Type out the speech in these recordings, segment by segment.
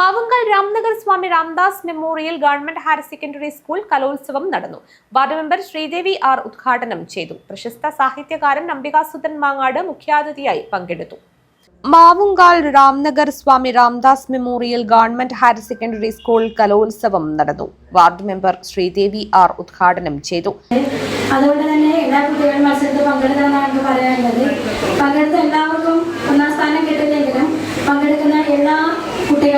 Mavungal Ramnagar Swami Ramdas memorial government higher secondary school കലോത്സവം നടന്നു. Ward member Sridevi R ഉദ്ഘാടനം ചെയ്തു. പ്രശസ്ത സാഹിത്യകാരൻ അംബികാസുദൻ മാങ്ങാട് മുഖ്യാതിഥിയായി പങ്കെടുത്തു. Mavungal Ramnagar Swami Ramdas memorial government higher secondary school കലോത്സവം നടന്നു. വാർഡ് മെമ്പർ ശ്രീദേവി ആർ ഉദ്ഘാടനം ചെയ്തു. അതുകൊണ്ട് തന്നെ എല്ലാ കുട്ടികളും മത്സരത്തിൽ പങ്കെടുക്കണമെന്നാണ് പറയാനുള്ളത്. പങ്കെടുത്ത എല്ലാവർക്കും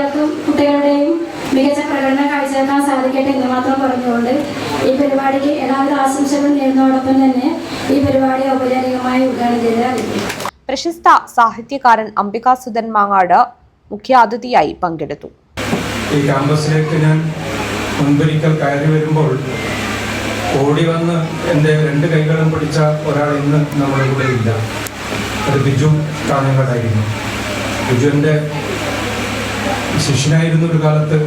കുട്ടികൾക്കും കുട്ടികളുടെയും മികച്ച പ്രകടനം കാഴ്ചവെക്കാൻ സാധിക്കട്ടെ എന്ന് മാത്രം പറഞ്ഞുകൊണ്ട് ഈ പരിപാടിക്ക് എല്ലാവിധ ആശംസകളും നേരുന്നതോടൊപ്പം തന്നെ ഈ പരിപാടി ഔപചാരികമായി ഉദ്ഘാടനം ചെയ്ത് പ്രശസ്ത സാഹിത്യകാരൻ അംബികാസുധൻ മാങ്ങാട് മുഖ്യാതിഥിയായി പങ്കെടുത്തു. ഈ ക്യാമ്പസിലേക്ക് ഞാൻ മുൻപൊരിക്കൽ കയറി വരുമ്പോൾ ഓടി വന്ന് എന്റെ രണ്ട് കൈകളും പിടിച്ച ഒരാൾ ഇന്ന് നമ്മുടെ കൂടെ ഇല്ല അത് ബിജു കാഞ്ഞങ്ങാടായിരുന്നു ബിജുവിന്റെ ശിഷ്യനായിരുന്നു ഒരു കാലത്ത്.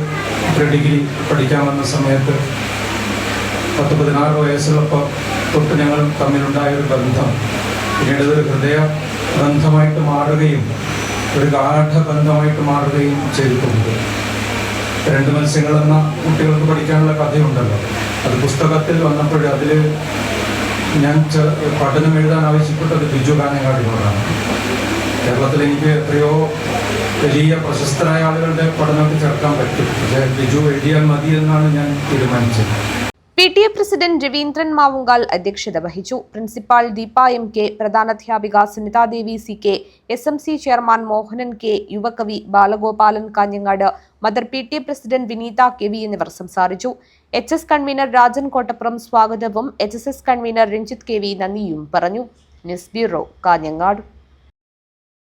ഡിഗ്രി പഠിക്കാൻ വന്ന സമയത്ത് പത്ത് പതിനാറ് വയസ്സുള്ളപ്പോൾ തൊട്ട് ഞങ്ങൾ തമ്മിലുണ്ടായ ഒരു ബന്ധം. പിന്നീട് ഒരു ഹൃദയ ബന്ധമായിട്ട് മാറുകയും ഒരു ഗാഠ ബന്ധമായിട്ട് മാറുകയും ചെയ്തിട്ടുണ്ട് രണ്ട് മത്സ്യങ്ങൾ എന്ന കുട്ടികൾക്ക് പഠിക്കാനുള്ള കഥയുണ്ടല്ലോ. അത് പുസ്തകത്തിൽ വന്നപ്പോൾ അതിൽ ഞാൻ പഠനം എഴുതാൻ ആവശ്യപ്പെട്ടത് ബിജു കാഞ്ഞങ്ങാടിനോടാണ് കേരളത്തിൽ എനിക്ക് എത്രയോ വലിയ പ്രശസ്തരായ ആളുകളുടെ പഠനത്തിൽ ചേർക്കാൻ പറ്റും. പക്ഷേ ബിജു എഴുതിയാൽ മതി എന്നാണ് ഞാൻ തീരുമാനിച്ചത്. P T A president Raveendran Mavungal അധ്യക്ഷത വഹിച്ചു. Principal Deepa M K പ്രധാനാധ്യാപിക Sunithadevi C K S M C chairman Mohanan K യുവകവി Balagopalan Kanhangad mother P T A president Vineetha K V എന്നിവർ സംസാരിച്ചു. H S convener Rajan Kottappuram സ്വാഗതവും H S S convener Ranjith K V നന്ദിയും പറഞ്ഞു. News bureau Kanhangad.